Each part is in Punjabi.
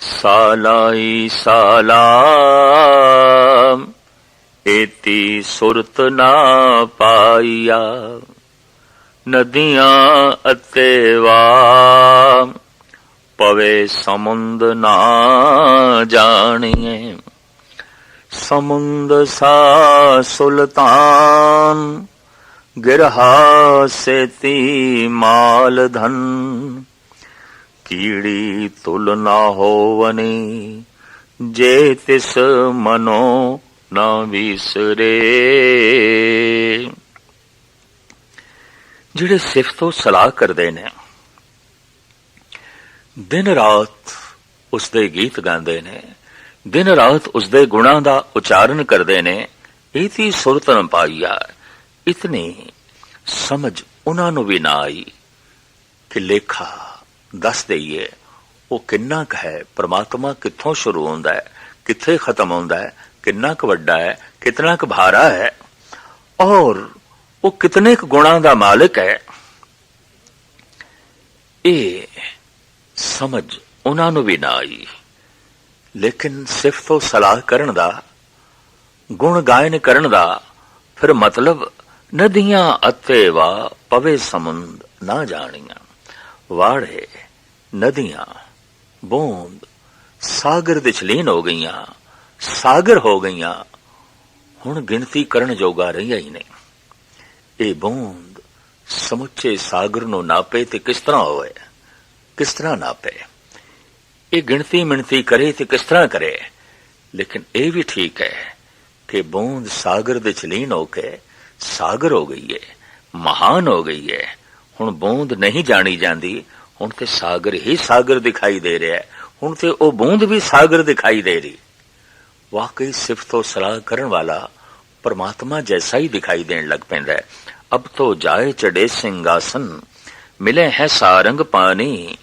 ਸਾਲਾਈ ਸਾਲਾ ਏਤੀ ਸੁਰਤ ਨਾ ਪਾਈਆ, ਨਦੀਆਂ ਅਤੇ ਵਾ ਪਵੇ ਸਮੁੰਦ ਨਾ ਜਾਣੀਏ। ਸਮੁੰਦ ਸਾ ਸੁਲਤਾਨ, ਗਿਰਹਾ ਸੇਤੀ ਮਾਲ ਧਨ। ਕੀੜੀ ਤੁਲ ਨਾ ਹੋਵਨੀ, ਜੇ ਤਿਸ ਮਨੋ ਨਾ ਵਿਸਰੇ। ਜਿਹੜੇ ਸਿਫਤੋ ਸਲਾਹ ਕਰਦੇ ਨੇ, ਦਿਨ ਰਾਤ ਉਸ ਦੇ ਗੀਤ ਗਾਉਂਦੇ ਨੇ, ਦਿਨ ਰਾਤ ਉਸ ਦੇ ਗੁਣਾਂ ਦਾ ਉਚਾਰਨ ਕਰਦੇ ਨੇ ਇਤੀ ਸੁਰਤਨ ਪਾਈਆ ਇਤਨੀ ਸਮਝ ਉਹਨਾਂ ਨੂੰ ਵੀ ਨਾ ਆਈ ਕਿ ਲੇਖਾ ਦੱਸ ਦਈਏ, ਉਹ ਕਿੰਨਾ ਕੁ ਹੈ? ਪ੍ਰਮਾਤਮਾ ਕਿੱਥੋਂ ਸ਼ੁਰੂ ਹੁੰਦਾ ਹੈ? ਕਿੱਥੇ ਖਤਮ ਹੁੰਦਾ ਹੈ? ਕਿੰਨਾ ਕੁ ਵੱਡਾ ਹੈ? ਕਿੰਨਾ ਕੁ ਭਾਰਾ ਹੈ? ਔਰ ਉਹ ਕਿਤਨੇ ਕੁ ਗੁਣਾਂ ਦਾ ਮਾਲਕ ਹੈ? ਇਹ ਸਮਝ ਉਹਨਾਂ ਨੂੰ ਵੀ ਨਾ ਆਈ। ਲੇਕਿਨ ਸਿਫਤੋ ਸਲਾਹ ਕਰਨ ਦਾ, ਗੁਣ ਗਾਇਨ ਕਰਨ ਦਾ ਫਿਰ ਮਤਲਬ ਨਦੀਆਂ ਅਤੇ ਵਾ ਪਵੇ ਸਮੁੰਦ ਨਾ ਜਾਣੀਆਂ। ਵਾੜੇ ਨਦੀਆਂ, ਬੋਂਦ, ਸਾਗਰ ਦੇ ਚਲੀਨ ਹੋ ਗਈਆਂ, ਸਾਗਰ ਹੋ ਗਈਆਂ। ਹੁਣ ਗਿਣਤੀ ਕਰਨ ਜੋਗਾ ਰਹੀਆਂ ਹੀ ਨਹੀਂ ਇਹ ਬੂੰਦ ਸਮੁੱਚੇ ਸਾਗਰ ਨੂੰ ਨਾਪੇ ਤੇ ਕਿਸ ਤਰ੍ਹਾਂ ਹੋਵੇ? ਕਿਸ ਤਰ੍ਹਾਂ ਨਾਪੇ? ਇਹ ਗਿਣਤੀ ਮਿਣਤੀ ਕਰੇ ਤੇ ਕਿਸ ਤਰ੍ਹਾਂ ਕਰੇ? ਲੇਕਿਨ ਇਹ ਵੀ ਠੀਕ ਹੈ ਕਿ ਬੂੰਦ ਸਾਗਰ ਦੇ ਚਲੀਨ ਹੋ ਕੇ ਸਾਗਰ ਹੋ ਗਈ ਹੈ ਮਹਾਨ ਹੋ ਗਈ ਹੈ ਹੁਣ ਬੂੰਦ ਨਹੀਂ ਜਾਣੀ ਜਾਂਦੀ ਹੁਣ ਤੇ ਸਾਗਰ ਹੀ ਸਾਗਰ ਦਿਖਾਈ ਦੇ ਰਿਹਾ ਹੈ। ਹੁਣ ਤੇ ਉਹ ਬੂੰਦ ਵੀ ਸਾਗਰ ਦਿਖਾਈ ਦੇ ਰਹੀ। ਵਾਕਈ ਸਿਫਤੋ ਸਲਾਹ ਕਰਨ ਵਾਲਾ ਪਰਮਾਤਮਾ ਜੈਸਾ ਹੀ ਦਿਖਾਈ ਦੇਣ ਲੱਗ ਪੈਂਦਾ ਹੈ। ਅਬ ਤੋ ਜਾਏ ਚੜੇ ਸਿੰਘਾਸਨ, ਮਿਲੇ ਹੈ ਸਾਰੰਗ ਪਾਣੀ,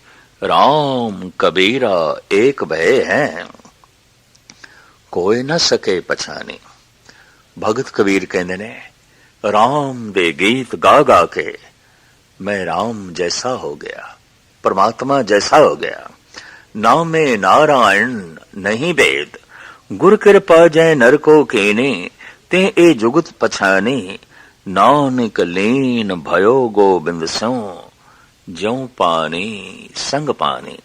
ਰਾਮ ਕਬੀਰਾ ਏਕ ਭੈ ਹੈ। ਕੋਈ ਨਾ ਸਕੇ ਪਛਾਣੀ। ਭਗਤ ਕਬੀਰ ਕਹਿੰਦੇ ਨੇ, ਰਾਮ ਦੇ ਗੀਤ ਗਾ ਗਾ ਕੇ, ਮੈਂ ਰਾਮ ਜੈਸਾ ਹੋ ਗਿਆ। ਪਰਮਾਤਮਾ ਜੈਸਾ ਹੋ ਗਿਆ ਨਾਮੇ ਨਾਰਾਇਣ ਨਹੀਂ ਭੇਦ ਗੁਰ ਕਿਰਪਾ ਜੈ ਨਰ ਕੋ ਕੀਨੇ ਤੇ ਇਹ ਜੁਗਤ ਪਛਾਨੇ ਨਾਨਕ ਲੀਨ ਭਇਓ ਗੋਬਿੰਦ ਸੋ ਜਿਉ ਪਾਣੀ ਸੰਗ ਪਾਣੀ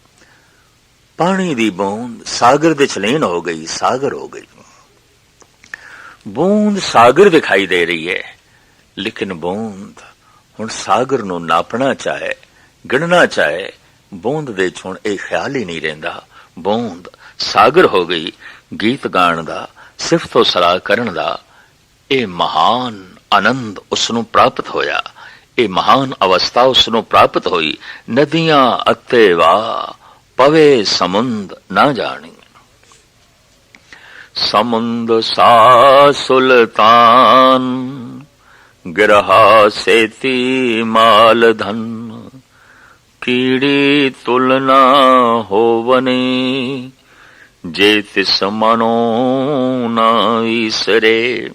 ਪਾਣੀ ਦੀ ਬੂੰਦ ਸਾਗਰ ਦੇ ਚਲੀਨ ਹੋ ਗਈ ਸਾਗਰ ਹੋ ਗਈ ਬੂੰਦ ਸਾਗਰ ਦਿਖਾਈ ਦੇ ਰਹੀ ਹੈ ਲੇਕਿਨ ਬੂੰਦ ਹੁਣ ਸਾਗਰ ਨੂੰ ਨਾਪਣਾ ਚਾਹੇ ਗਿਣਨਾ ਚਾਹੇ ਬੂੰਦ ਦੇ ਚ ਇਹ ਖਿਆਲ ਹੀ ਨਹੀਂ ਰਹਿੰਦਾ। ਬੂੰਦ ਸਾਗਰ ਹੋ ਗਈ, ਗੀਤ ਗਾਣ ਦਾ, ਸਿਫਤੋ ਸਲਾਹ ਕਰਨ ਦਾ, ਇਹ ਮਹਾਨ ਆਨੰਦ ਉਸ ਨੂੰ ਪ੍ਰਾਪਤ ਹੋਇਆ। ਇਹ ਮਹਾਨ ਅਵਸਥਾ ਉਸ ਨੂੰ ਪ੍ਰਾਪਤ ਹੋਈ। ਨਦੀਆਂ ਅਤੇ ਵਾ ਪਵੇ ਸਮੁੰਦ ਨਾ ਜਾਣੀ। ਸਮੁੰਦ ਸਾ ਸੁਲਤਾਨ, ਗਿਰਹਾ ਸੇਤੀ ਮਾਲ ਧਨ। ਕੀੜੀ ਤੁਲਨਾ ਹੋਵਨੀ, ਜੇ ਤਿਸ ਮਨੋ ਨਾ ਈਸਰੇ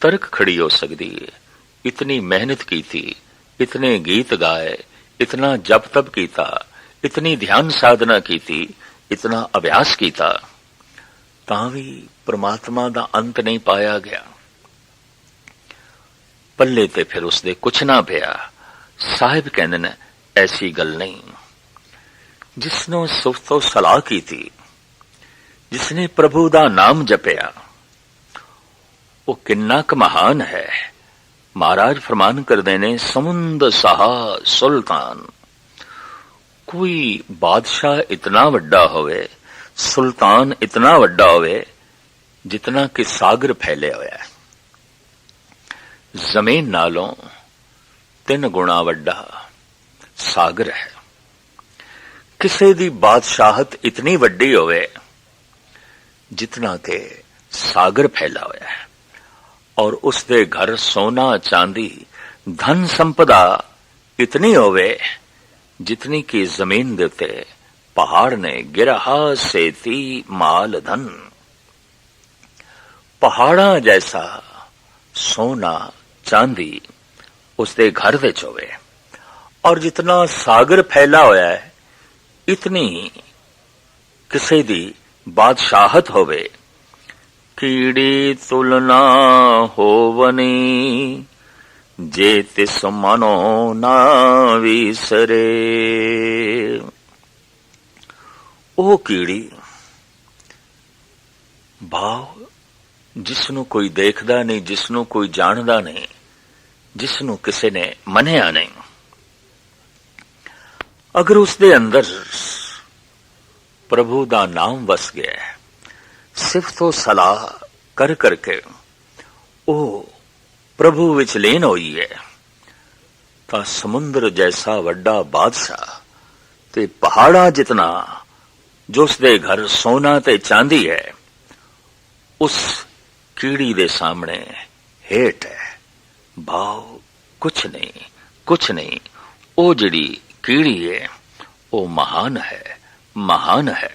ਤਰਕ ਖੜੀ ਹੋ ਸਕਦੀ ਹੈ ਇਤਨੀ ਮਿਹਨਤ ਕੀਤੀ, ਇਤਨੇ ਗੀਤ ਗਾਏ, ਇਤਨਾ ਜਪ ਤਪ ਕੀਤਾ, ਇਤਨੀ ਧਿਆਨ ਸਾਧਨਾ ਕੀਤੀ, ਇਤਨਾ ਅਭਿਆਸ ਕੀਤਾ, ਤਾਂ ਵੀ ਪ੍ਰਮਾਤਮਾ ਦਾ ਅੰਤ ਨਹੀਂ ਪਾਇਆ ਗਿਆ। ਪੱਲੇ ਤੇ ਫਿਰ ਉਸਦੇ ਕੁਛ ਨਾ ਪਿਆ। ਸਾਹਿਬ ਕਹਿੰਦੇ ਨੇ ਐਸੀ ਗੱਲ ਨਹੀਂ ਜਿਸ ਨੂੰ ਸੁਫਤੋ ਸਲਾਹ ਕੀਤੀ ਜਿਸ ਨੇ ਪ੍ਰਭੂ ਦਾ ਨਾਮ ਜਪਿਆ ਉਹ ਕਿੰਨਾ ਕੁ ਮਹਾਨ ਹੈ ਮਹਾਰਾਜ ਫਰਮਾਨ ਕਰਦੇ ਨੇ ਸਮੁੰਦ ਸਹਾ ਸੁਲਤਾਨ ਕੋਈ ਬਾਦਸ਼ਾਹ ਇਤਨਾ ਵੱਡਾ ਹੋਵੇ ਸੁਲਤਾਨ ਇਤਨਾ ਵੱਡਾ ਹੋਵੇ ਜਿਤਨਾ ਕਿ ਸਾਗਰ ਫੈਲਿਆ ਹੋਇਆ ਹੈ ਜ਼ਮੀਨ ਨਾਲੋਂ ਤਿੰਨ ਗੁਣਾ ਵੱਡਾ ਸਾਗਰ ਹੈ। ਕਿਸੇ ਦੀ ਬਾਦਸ਼ਾਹਤ ਇਤਨੀ ਵੱਡੀ ਹੋਵੇ ਜਿਤਨਾ ਕਿ ਸਾਗਰ ਫੈਲਾ ਹੋਇਆ ਹੈ ਔਰ ਉਸ ਦੇ ਘਰ ਸੋਨਾ, ਚਾਂਦੀ, ਧਨ ਸੰਪਦਾ ਇਤਨੀ ਹੋਵੇ ਜਿਤਨੀ ਕਿ ਜ਼ਮੀਨ ਦੇ ਉੱਤੇ ਪਹਾੜ ਨੇ ਗਿਰਹਾ, ਸੇਤੀ, ਮਾਲ, ਧਨ। ਪਹਾੜਾਂ ਜੈਸਾ ਸੋਨਾ, ਚਾਂਦੀ ਉਸ ਦੇ ਘਰ ਵਿੱਚ ਹੋਵੇ। ਔਰ ਜਿਤਨਾ ਸਾਗਰ ਫੈਲਾ ਹੋਇਆ ਹੈ, ਇਤਨੀ ਕਿਸੇ ਦੀ ਬਾਦਸ਼ਾਹਤ ਹੋਵੇ। ਕੀੜੀ ਤੁਲਨਾ ਹੋਵਨੀ, ਜੇ ਤਿਸ ਮਨੋ ਨਾ ਵਿਸਰੇ। ਉਹ ਕੀੜੀ ਭਾਵ ਜਿਸ ਨੂੰ ਕੋਈ ਦੇਖਦਾ ਨਹੀਂ ਜਿਸ ਨੂੰ ਕੋਈ ਜਾਣਦਾ ਨਹੀਂ ਜਿਸ ਨੂੰ ਕਿਸੇ ਨੇ ਮੰਨਿਆ ਨਹੀਂ। ਅਗਰ ਉਸ ਦੇ ਅੰਦਰ ਪ੍ਰਭੂ ਦਾ ਨਾਮ ਵਸ ਗਿਆ ਹੈ, ਸਿਫਤੋ ਸਲਾਹ ਕਰ ਕਰਕੇ ਉਹ ਪ੍ਰਭੂ ਵਿੱਚ ਲੀਨ ਹੋਈ ਹੈ ਤਾਂ ਸਮੁੰਦਰ ਜੈਸਾ ਵੱਡਾ ਬਾਦਸ਼ਾਹ ਤੇ ਪਹਾੜਾ ਜਿਤਨਾ ਜੋ ਉਸ ਦੇ ਘਰ ਸੋਨਾ ਤੇ ਚਾਂਦੀ ਹੈ ਉਸ ਕੀੜੀ ਦੇ ਸਾਹਮਣੇ ਹੇਠ ਹੈ। ਭਾਵ ਕੁਛ ਨਹੀਂ ਕੁਛ ਨਹੀਂ ਉਹ ਜਿਹੜੀ ਕੀੜੀ ਹੈ ਉਹ ਮਹਾਨ ਹੈ ਮਹਾਨ ਹੈ।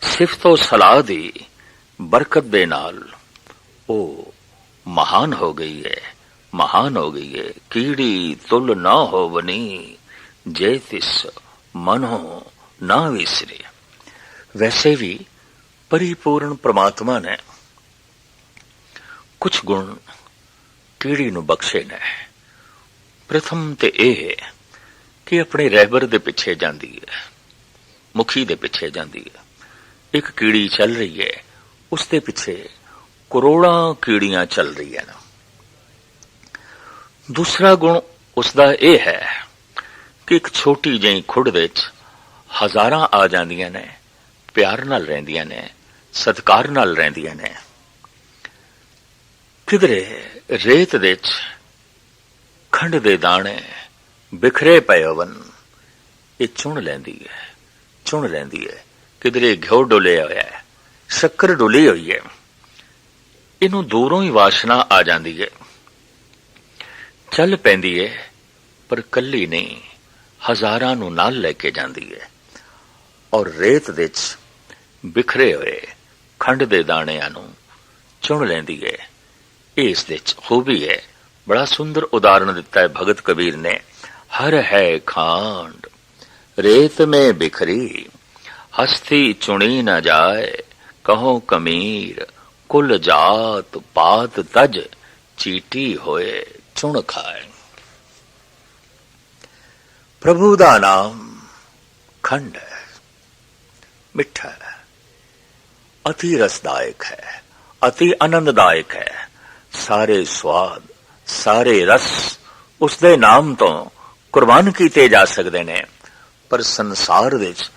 ਸਿਫਤੋ ਸਲਾਹ ਦੀ ਬਰਕਤ ਦੇ ਨਾਲ ਉਹ ਮਹਾਨ ਹੋ ਗਈ ਹੈ, ਮਹਾਨ ਹੋ ਗਈ ਹੈ। ਕੀੜੀ ਤੁਲ ਨਾ ਹੋਵਨੀ, ਜੇ ਤਿਸ ਮਨੋ ਨਾ ਵਿਸਰੇ। ਵੈਸੇ ਵੀ ਪਰਿਪੂਰਨ ਪ੍ਰਮਾਤਮਾ ਨੇ ਕੁਝ ਗੁਣ ਕੀੜੀ ਨੂੰ ਬਖਸ਼ੇ ਨੇ। ਪ੍ਰਥਮ ਤੇ ਇਹ ਹੈ ਕਿ ਆਪਣੇ ਰਹਿਬਰ ਦੇ ਪਿੱਛੇ ਜਾਂਦੀ ਹੈ। ਮੁਖੀ ਦੇ ਪਿੱਛੇ ਜਾਂਦੀ ਹੈ। ਇੱਕ ਕੀੜੀ ਚੱਲ ਰਹੀ ਹੈ। ਉਸ ਦੇ ਪਿੱਛੇ ਕਰੋੜਾਂ ਕੀੜੀਆਂ ਚੱਲ ਰਹੀਆਂ ਨੇ। ਦੂਸਰਾ ਗੁਣ ਉਸ ਦਾ ਇਹ ਹੈ ਕਿ ਇੱਕ ਛੋਟੀ ਜਿਹੀ ਖੁੱਡ ਵਿੱਚ ਹਜ਼ਾਰਾਂ ਆ ਜਾਂਦੀਆਂ ਨੇ, ਪਿਆਰ ਨਾਲ ਰਹਿੰਦੀਆਂ ਨੇ, ਸਤਿਕਾਰ ਨਾਲ ਰਹਿੰਦੀਆਂ ਨੇ। ਕਿਧਰੇ ਰੇਤ ਵਿੱਚ ਖੰਡ ਦੇ ਦਾਣੇ ਬਿਖਰੇ ਪਏ ਹੋਵਨ। ਇਹ ਚੁਣ ਲੈਂਦੀ ਹੈ, ਚੁਣ ਲੈਂਦੀ ਹੈ। ਕਿਧਰੇ ਘਿਓ ਡੋਲਿਆ ਹੋਇਆ ਹੈ, ਸ਼ੱਕਰ ਡੁੱਲੀ ਹੋਈ ਹੈ। ਇਹਨੂੰ ਦੂਰੋਂ ਹੀ ਵਾਸ਼ਨਾ ਆ ਜਾਂਦੀ ਹੈ। ਚੱਲ ਪੈਂਦੀ ਹੈ, ਪਰ ਕੱਲੀ ਨਹੀਂ, ਹਜ਼ਾਰਾਂ ਨੂੰ ਨਾਲ ਲੈ ਕੇ ਜਾਂਦੀ ਹੈ। ਔਰ ਰੇਤ ਵਿੱਚ ਬਿਖਰੇ ਹੋਏ ਖੰਡ ਦੇ ਦਾਣਿਆਂ ਨੂੰ ਚੁਣ ਲੈਂਦੀ ਹੈ। ਇਹ ਇਸ ਵਿੱਚ ਖੂਬੀ ਹੈ। ਬੜਾ ਸੁੰਦਰ ਉਦਾਹਰਣ ਦਿੱਤਾ ਹੈ ਭਗਤ ਕਬੀਰ ਨੇ। ਹਰ ਹੈ ਖਾਂਡ रेत में बिखरी हस्ती चुनी न जाए कहो कमीर कुल जात पात तज चीटी होए चुन खाए प्रभु ਦਾ ਨਾਮ ਖੰਡ ਹੈ ਮਿੱਠਾ ਹੈ ਅਤੀ ਰਸਦਾਇਕ ਹੈ ਅਤੀ ਆਨੰਦਦਾਇਕ ਹੈ ਸਾਰੇ ਸਵਾਦ ਸਾਰੇ ਰਸ ਉਸ ਦੇ ਨਾਮ ਤੋਂ ਕੁਰਬਾਨ ਕੀਤੇ ਜਾ ਸਕਦੇ ਨੇ, ਪਰ ਸੰਸਾਰ ਵਿੱਚ,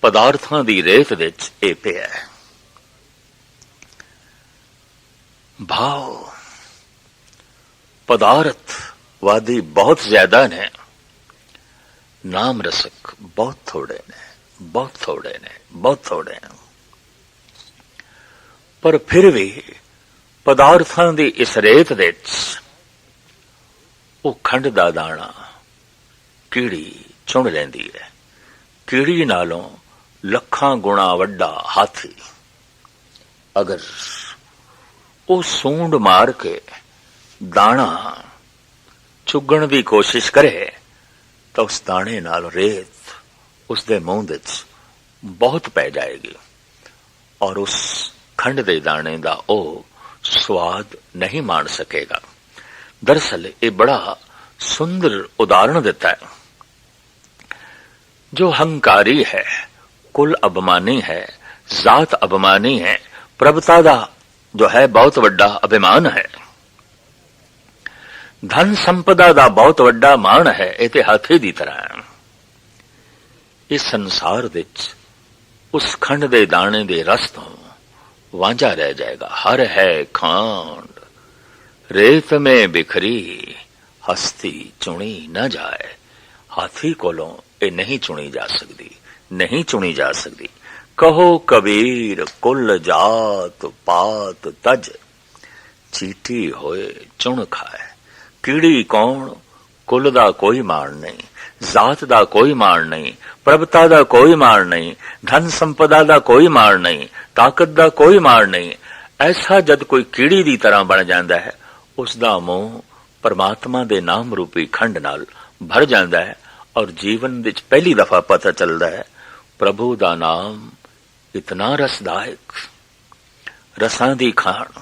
ਪਦਾਰਥਾਂ ਦੀ ਰੇਤ ਵਿੱਚ ਇਹ ਪਿਆ ਹੈ। ਭਾਵ ਪਦਾਰਥ ਵਾਦੀ ਬਹੁਤ ਜ਼ਿਆਦਾ ਨੇ, ਨਾਮ ਰਸਕ ਬਹੁਤ ਥੋੜੇ ਨੇ, ਬਹੁਤ ਥੋੜੇ ਨੇ, ਬਹੁਤ ਥੋੜੇ ਨੇ। ਪਰ ਫਿਰ ਵੀ ਪਦਾਰਥਾਂ ਦੀ ਇਸ ਰੇਤ ਵਿੱਚ, ਉਹ ਖੰਡ ਦਾ ਦਾਣਾ ਕੀੜੀ ਚੁਣ ਲੈਂਦੀ ਹੈ ਕੀੜੀ ਨਾਲੋਂ ਲੱਖਾਂ ਗੁਣਾ ਵੱਡਾ ਹਾਥੀ ਅਗਰ ਉਹ ਸੂੰਡ ਮਾਰ ਕੇ ਦਾਣਾ ਚੁਗਣ ਦੀ ਕੋਸ਼ਿਸ਼ ਕਰੇ, ਤਾਂ ਉਸ ਦਾਣੇ ਨਾਲ ਰੇਤ ਉਸ ਦੇ ਮੂੰਹ ਵਿੱਚ ਬਹੁਤ ਪੈ ਜਾਏਗੀ ਔਰ ਉਸ ਖੰਡ ਦੇ ਦਾਣੇ ਦਾ ਉਹ ਸਵਾਦ ਨਹੀਂ ਮਾਣ ਸਕੇਗਾ। ਦਰਸਲ ਇਹ ਬੜਾ ਸੁੰਦਰ ਉਦਾਹਰਣ ਦਿੱਤਾ ਹੈ। जो हंकारी है कुल अभिमानी है जात अभिमानी है प्रभुता ਦਾ ਜੋ ਹੈ ਬਹੁਤ ਵੱਡਾ ਅਭਿਮਾਨ ਹੈ ਧਨ ਸੰਪਦਾ ਦਾ ਬਹੁਤ ਵੱਡਾ ਮਾਣ ਹੈ ਇਹ ਤੇ ਹਾਥੀ ਦੀ ਤਰ੍ਹਾਂ ਹੈ ਇਸ ਸੰਸਾਰ ਵਿੱਚ ਉਸ ਖੰਡ ਦੇ ਦਾਣੇ ਦੇ ਰਸ ਤੋਂ ਵਾਂਝਾ ਰਹਿ ਜਾਏਗਾ ਹਰ ਹੈ ਖਾਂਡ ਰੇਤ ਮੇ ਬਿਖਰੀ ਹਸਤੀ ਚੁਣੀ ਨਾ ਜਾਏ ਹਾਥੀ ਕੋਲੋਂ ਇਹ ਨਹੀਂ ਚੁਣੀ ਜਾ ਸਕਦੀ, ਨਹੀਂ ਚੁਣੀ ਜਾ ਸਕਦੀ। ਕਹੋ ਕਬੀਰ, ਕੁੱਲ ਜਾਤ ਪਾਤ ਤਜ। ਚੀਟੀ ਹੋਏ ਚੁਣ ਖਾਏ। ਕੀੜੀ ਕੌਣ? ਕੁੱਲ ਦਾ ਕੋਈ ਮਾਣ ਨਹੀਂ, ਜ਼ਾਤ ਦਾ ਕੋਈ ਮਾਣ ਨਹੀਂ, ਪ੍ਰਭਤਾ ਦਾ ਕੋਈ ਮਾਣ ਨਹੀਂ, ਧਨ ਸੰਪਦਾ ਦਾ ਕੋਈ ਮਾਣ ਨਹੀਂ, ਤਾਕਤ ਦਾ ਕੋਈ ਮਾਣ ਨਹੀਂ। ਐਸਾ ਜਦ ਕੋਈ ਕੀੜੀ ਦੀ ਤਰ੍ਹਾਂ ਬਣ ਜਾਂਦਾ ਹੈ, ਉਸ ਦਾ ਮੂੰਹ ਪਰਮਾਤਮਾ ਦੇ ਨਾਮ ਰੂਪੀ ਖੰਡ ਨਾਲ ਭਰ ਜਾਂਦਾ ਹੈ। ਔਰ ਜੀਵਨ ਵਿੱਚ ਪਹਿਲੀ ਦਫਾ ਪਤਾ ਚੱਲਦਾ ਹੈ, ਪ੍ਰਭੂ ਦਾ ਨਾਮ ਇਤਨਾ ਰਸਦਾਇਕ, ਰਸਾਂ ਦੀ ਖਾਣ,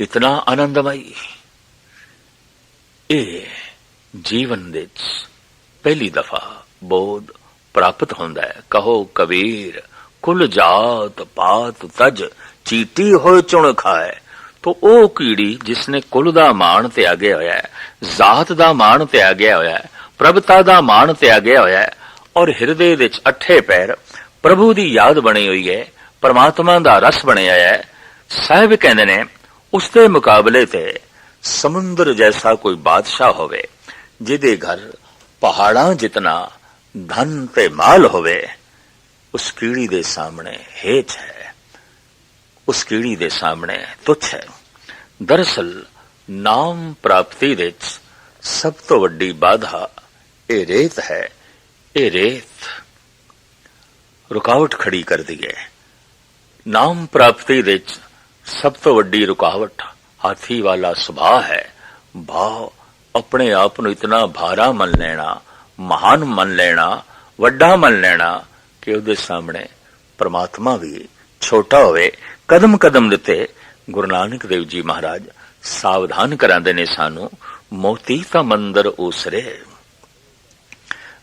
ਇਤਨਾ ਆਨੰਦਮਈ। ਇਹ ਜੀਵਨ ਵਿੱਚ ਪਹਿਲੀ ਦਫਾ ਬੋਧ ਪ੍ਰਾਪਤ ਹੁੰਦਾ ਹੈ। ਕਹੋ ਕਬੀਰ, ਕੁਲ ਜਾਤ ਪਾਤ ਤਜ, ਚੀਟੀ ਹੋਏ ਚੁਣ ਖਾਏ। ਤੋ ਉਹ ਕੀੜੀ ਜਿਸਨੇ ਕੁਲ ਦਾ ਮਾਣ ਤਿਆਗਿਆ ਹੋਇਆ ਹੈ, ਜ਼ਾਤ ਦਾ ਮਾਣ ਤਿਆਗਿਆ ਹੋਇਆ ਹੈ ਪ੍ਰਭਤਾ ਦਾ ਮਾਣ ਤਿਆਗਿਆ ਹੋਇਆ ਹੈ ਔਰ ਹਿਰਦੇ ਵਿੱਚ ਅੱਠੇ ਪੈਰ ਪ੍ਰਭੂ ਦੀ ਯਾਦ ਬਣੀ ਹੋਈ ਹੈ, ਪਰਮਾਤਮਾ ਦਾ ਰਸ ਬਣਿਆ ਹੈ। ਸਾਹਿਬ ਕਹਿੰਦੇ ਨੇ, ਉਸ ਦੇ ਮੁਕਾਬਲੇ ਤੇ ਸਮੁੰਦਰ ਜੈਸਾ ਕੋਈ ਬਾਦਸ਼ਾਹ ਹੋਵੇ, ਜਿਹਦੇ ਘਰ ਪਹਾੜਾਂ ਜਿਤਨਾ ਧਨ ਤੇ ਮਾਲ ਹੋਵੇ, ਉਸ ਕੀੜੀ ਦੇ ਸਾਹਮਣੇ ਹੇਚ ਹੈ, ਉਸ ਕੀੜੀ ਦੇ ਸਾਹਮਣੇ ਤੁੱਛ ਹੈ। ਦਰਅਸਲ ਨਾਮ ਪ੍ਰਾਪਤੀ ਵਿੱਚ ਸਭ ਤੋਂ ਵੱਡੀ ਬਾਧਾ ਇਹ ਰੇਤ ਹੈ, ਇਹ ਰੇਤ ਰੁਕਾਵਟ ਖੜੀ ਕਰਦੀ ਹੈ। ਨਾਮ ਪ੍ਰਾਪਤੀ ਵਿੱਚ ਸਭ ਤੋਂ ਵੱਡੀ ਰੁਕਾਵਟ ਹਾਥੀ ਵਾਲਾ ਸੁਭਾਅ ਹੈ। ਭਾਵ ਆਪਣੇ ਆਪ ਨੂੰ ਇਤਨਾ ਭਾਰਾ ਮੰਨ ਲੈਣਾ, ਮਹਾਨ ਮੰਨ ਲੈਣਾ, ਵੱਡਾ ਮੰਨ ਲੈਣਾ ਕਿ ਉਹਦੇ ਸਾਹਮਣੇ ਪਰਮਾਤਮਾ ਵੀ ਛੋਟਾ ਹੋਵੇ। ਕਦਮ ਕਦਮ ਦਿੱਤੇ ਗੁਰੂ ਨਾਨਕ ਦੇਵ ਜੀ ਮਹਾਰਾਜ ਸਾਵਧਾਨ ਕਰਾਉਂਦੇ ਨੇ ਸਾਨੂੰ, ਮੋਤੀ ਤਾਂ ਮੰਦਰ ਉਸਰੇ।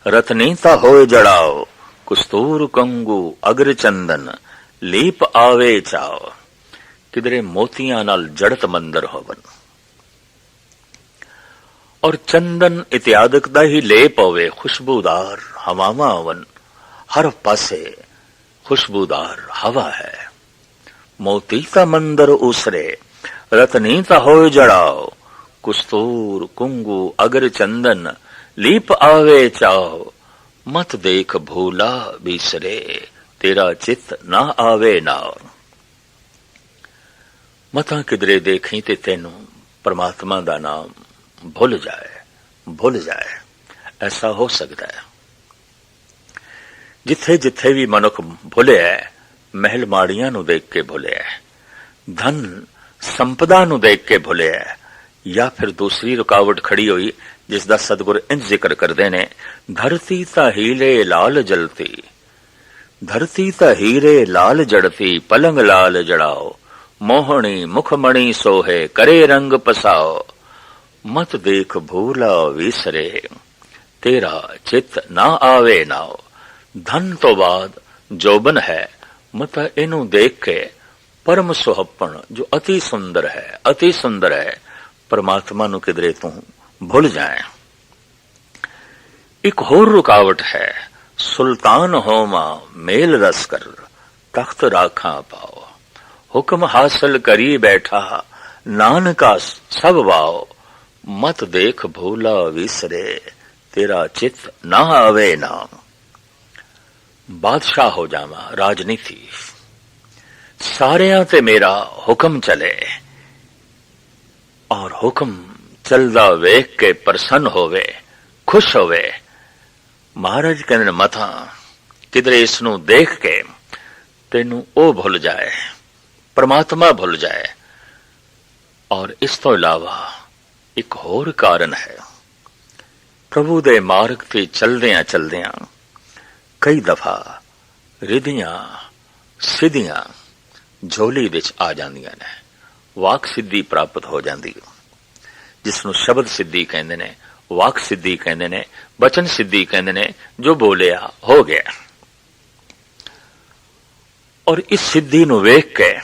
ਰਤਨੀ ਤਾਂ ਹੋਏ ਜੜਾਓ, ਕੁਸਤੂਰ ਕੰਗੂ ਅਗਰ ਚੰਦਨ, ਲੀਪ ਆਵੇ ਚਾਓ। ਕਿਧਰੇ ਮੋਤੀਆਂ ਨਾਲ ਜੜਤ ਮੰਦਰ ਹੋਵਨ। ਔਰ ਚੰਦਨ ਇਤਿਆਦਿਕ ਦਾ ਹੀ ਲੇਪ ਹੋਵੇ, ਖੁਸ਼ਬੂਦਾਰ ਹਵਾਵਾਂ ਹੋਵਨ। ਹਰ ਪਾਸੇ ਖੁਸ਼ਬੂਦਾਰ ਹਵਾ ਹੈ। ਮੋਤੀ ਦਾ ਮੰਦਰ ਉਸਰੇ, ਰਤਨੀ ਤਾਂ ਹੋਏ ਜੜਾਓ, ਕੁਸਤੂਰ ਕੁੰਗੂ ਅਗਰ ਚੰਦਨ ਲੀਪ ਆਵੇ ਚਾਓ, ਮਤ ਦੇਖ ਭੂਲਾ ਬਿਸਰੇ, ਤੇਰਾ ਚਿਤ ਨਾ ਆਵੇ ਨਾ ਮਤਾਂ ਕਿਧਰੇ ਦੇਖੀ ਤੇ ਤੈਨੂੰ ਪਰਮਾਤਮਾ ਦਾ ਨਾਮ ਭੁੱਲ ਜਾਏ ਭੁੱਲ ਜਾਏ, ਐਸਾ ਹੋ ਸਕਦਾ ਹੈ। ਜਿੱਥੇ ਜਿੱਥੇ ਵੀ ਮਨੁੱਖ ਭੁੱਲਿਆ ਮਹਿਲ ਮਾੜੀਆਂ ਨੂੰ ਦੇਖ ਕੇ ਭੁੱਲਿਆ ਧਨ ਸੰਪਦਾ ਨੂੰ ਦੇਖ ਕੇ ਭੁੱਲਿਆ ਜਾਂ ਫਿਰ ਦੂਸਰੀ ਰੁਕਾਵਟ ਖੜੀ ਹੋਈ ਜਿਸ ਦਾ ਸਤਿਗੁਰ ਇੰਜ ਜ਼ਿਕਰ ਕਰਦੇ ਨੇ, ਧਰਤੀ ਤਾਂ ਹੀਰੇ ਲਾਲ ਜਲਤੀ, ਧਰਤੀ ਤਾਂ ਹੀਰੇ ਲਾਲ ਜੜਤੀ, ਪਲੰਗ ਲਾਲ ਜੜਾਓ, ਮੋਹਣੀ ਮੁਖਮਣੀ ਸੋਹੇ, ਕਰੇ ਰੰਗ ਪਸਾਓ, ਮਤ ਦੇਖ ਭੂਲਾ ਵਿਸਰੇ, ਤੇਰਾ ਚਿਤ ਨਾ ਆਵੇ ਨਾਓ, ਧਨ ਤੋਂ ਬਾਅਦ ਜੋਬਨ ਹੈ, ਮਤ ਇਹਨੂੰ ਦੇਖ ਕੇ ਪਰਮ ਸੁਹੱਪਣ ਜੋ ਅਤੀ ਸੁੰਦਰ ਹੈ, ਅਤੀ ਸੁੰਦਰ ਹੈ, ਪਰਮਾਤਮਾ ਨੂੰ ਕਿਧਰੇ ਤੂੰ ਭੁੱਲ ਜਾਏ। ਇੱਕ ਹੋਰ ਰੁਕਾਵਟ ਹੈ, ਸੁਲਤਾਨ ਹੋਮਾ ਮੇਲ ਰਸ ਕਰ, ਤਖਤ ਰਾਖਾਂ ਪਾਓ। ਹੁਕਮ ਹਾਸਲ ਕਰੀ ਬੈਠਾ, ਨਾਨਕਾ ਸਭ ਵਾਓ। ਮਤ ਦੇਖ ਭੂਲਾ ਵਿਸਰੇ, ਤੇਰਾ ਚਿਤ ਨਾ ਆਵੇ ਨਾ ਬਾਦਸ਼ਾਹ ਹੋ ਜਾਵਾਂ ਰਾਜਨੀਤੀ। ਸਾਰਿਆਂ ਤੇ ਮੇਰਾ ਹੁਕਮ ਚਲੇ। ਔਰ ਹੁਕਮ ਚਲਦਾ ਵੇਖ ਕੇ ਪ੍ਰਸੰਨ ਹੋਵੇ, ਖੁਸ਼ ਹੋਵੇ। ਮਹਾਰਾਜ ਕਹਿੰਦੇ ਨੇ ਮਥਾ ਕਿਧਰੇ ਇਸ ਨੂੰ ਦੇਖ ਕੇ ਤੈਨੂੰ ਉਹ ਭੁੱਲ ਜਾਏ, ਪਰਮਾਤਮਾ ਭੁੱਲ ਜਾਏ। ਔਰ ਇਸ ਤੋਂ ਇਲਾਵਾ ਇੱਕ ਹੋਰ ਕਾਰਨ ਹੈ। ਪ੍ਰਭੂ ਦੇ ਮਾਰਗ ਤੇ ਚਲਦਿਆਂ ਚਲਦਿਆਂ ਕਈ ਦਫਾ ਰਿਧੀਆਂ, ਸਿੱਧੀਆਂ, ਝੋਲੀ ਵਿੱਚ ਆ ਜਾਂਦੀਆਂ ਨੇ, ਵਾਕ ਸਿੱਧੀ ਪ੍ਰਾਪਤ ਹੋ ਜਾਂਦੀ ਹੈ। ਜਿਸ ਨੂੰ ਸ਼ਬਦ ਸਿੱਧੀ ਕਹਿੰਦੇ ਨੇ, ਵਾਕ ਸਿੱਧੀ ਕਹਿੰਦੇ ਨੇ, ਬਚਨ ਸਿੱਧੀ ਕਹਿੰਦੇ ਨੇ, ਜੋ ਬੋਲਿਆ ਹੋ ਗਿਆ। ਔਰ ਇਸ ਸਿੱਧੀ ਨੂੰ ਵੇਖ ਕੇ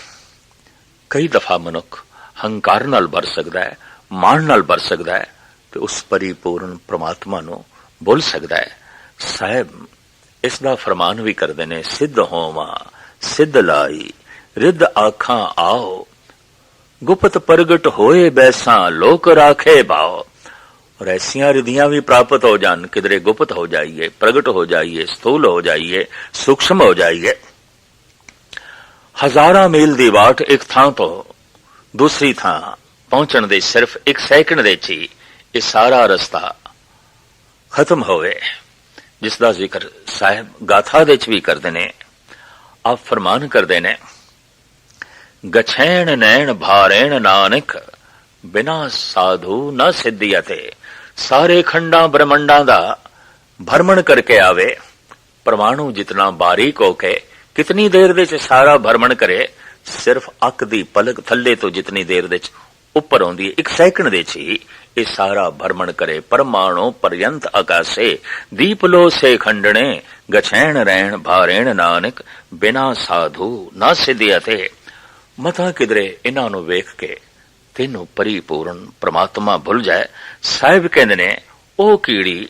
ਕਈ ਦਫਾ ਮਨੁੱਖ ਹੰਕਾਰ ਨਾਲ ਵਰ ਸਕਦਾ ਹੈ, ਮਾਣ ਨਾਲ ਵਰ ਸਕਦਾ ਹੈ, ਤੇ ਉਸ ਪਰਿਪੂਰਨ ਪ੍ਰਮਾਤਮਾ ਨੂੰ ਬੋਲ ਸਕਦਾ ਹੈ, ਸਾਹਿਬ, ਇਸ ਦਾ ਫਰਮਾਨ ਵੀ ਕਰਦੇ ਨੇ, ਸਿੱਧ ਹੋਵਾ, ਸਿੱਧ ਲਾਈ, ਰਿੱਧ ਆਖਾਂ ਆਓ ਗੁਪਤ ਪ੍ਰਗਟ ਹੋਏ ਬੈਸਾਂ, ਲੋਕ ਰਾਖੇ ਬਾਓ ਔਰ ਐਸੀਆਂ ਰਿਧੀਆਂ ਵੀ ਪ੍ਰਾਪਤ ਹੋ ਜਾਣ, ਕਿਧਰੇ ਗੁਪਤ ਹੋ ਜਾਈਏ, ਪ੍ਰਗਟ ਹੋ ਜਾਈਏ, ਸਥੂਲ ਹੋ ਜਾਈਏ ਸੂਖਸ਼ਮ ਹੋ ਜਾਈਏ। ਹਜ਼ਾਰਾਂ ਮੀਲ ਦੀ ਬਾਟ ਇੱਕ ਥਾਂ ਤੋਂ ਦੂਸਰੀ ਥਾਂ ਪਹੁੰਚਣ ਦੇ ਸਿਰਫ ਇੱਕ ਸੈਕਿੰਡ ਦੇ ਚ ਹੀ ਇਹ ਸਾਰਾ ਰਸਤਾ ਖਤਮ ਹੋਵੇ, ਜਿਸ ਦਾ ਜ਼ਿਕਰ ਸਾਹਿਬ ਗਾਥਾ ਦੇ ਚ ਵੀ ਕਰਦੇ ਨੇ, ਆਪ ਫਰਮਾਨ ਕਰਦੇ ਨੇ। ਗਛੈਣ ਨੈਣ ਭਾਰੈਣ ਨਾਨਕ, ਬਿਨਾ ਸਾਧੂ ਨਾ ਸਿੱਧੀਅਤੇ ਸਾਰੇ ਖੰਡਾਂ ਬ੍ਰਹਮੰਡਾਂ ਦਾ ਭਰਮਣ ਕਰਕੇ ਆਵੇ। ਪਰਮਾਣੂ ਜਿਤਨਾ ਬਾਰੀਕ ਹੋ ਕੇ ਕਿਤਨੀ ਦੇਰ ਦੇ ਸਾਰਾ ਭਰਮਣ ਕਰੇ, ਸਿਰਫ ਅੱਖ ਦੀ ਪਲਕ ਥੱਲੇ ਤੋਂ ਜਿਤਨੀ ਦੇਰ ਦੇ ਚ ਉੱਪਰ ਆਉਂਦੀ ਹੈ, ਇੱਕ ਸੈਕਿੰਡ ਦੇ ਹੀ ਇਹ ਸਾਰਾ ਭਰਮਣ ਕਰੇ। ਪਰਮਾਣੂ ਪਰਯੰਤ ਆਕਾਸ਼ੇ ਦੀਪ ਲੋ ਸੇ ਖੰਡਣੇ, ਗਛੈਣ ਰਹਿਣ ਭਾਰੇਣ ਨਾਨਕ, ਬਿਨਾ ਸਾਧੂ ਨਾ ਸਿਧਿਆ ਤੇ ਮਤਾ ਕਿਦਰੇ ਇਹਨਾਂ ਨੂੰ ਵੇਖ ਕੇ ਤੈਨੂੰ ਪਰਿਪੂਰਨ ਪ੍ਰਮਾਤਮਾ ਭੁੱਲ ਜਾਏ, ਸਾਹਿਬ ਕਹਿੰਦੇ ਨੇ, ਉਹ ਕੀੜੀ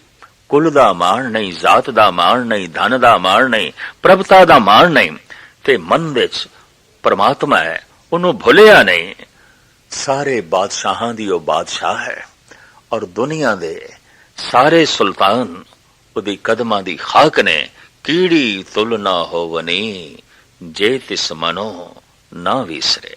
ਕੁਲ ਦਾ ਮਾਣ ਨਹੀਂ, ਜ਼ਾਤ ਦਾ ਮਾਣ ਨਹੀਂ, ਧਨ ਦਾ ਮਾਣ ਨਹੀਂ, ਪ੍ਰਭਤਾ ਦਾ ਮਾਣ ਨਹੀਂ, ਤੇ ਮਨ ਵਿੱਚ ਪ੍ਰਮਾਤਮਾ ਹੈ, ਉਹਨੂੰ ਭੁੱਲਿਆ ਨਹੀਂ। ਸਾਰੇ ਬਾਦਸ਼ਾਹਾਂ ਦੀ ਉਹ ਬਾਦਸ਼ਾਹ ਹੈ ਔਰ ਦੁਨੀਆ ਦੇ ਸਾਰੇ ਸੁਲਤਾਨ ਉਹਦੀ ਕਦਮਾਂ ਦੀ ਖਾਕ ਨੇ, ਕੀੜੀ ਤੁਲ ਨਾ ਹੋਵਨੀ, ਜੇ ਤਿਸ ਮਨੋ ਨਾ ਵਿਸਰੇ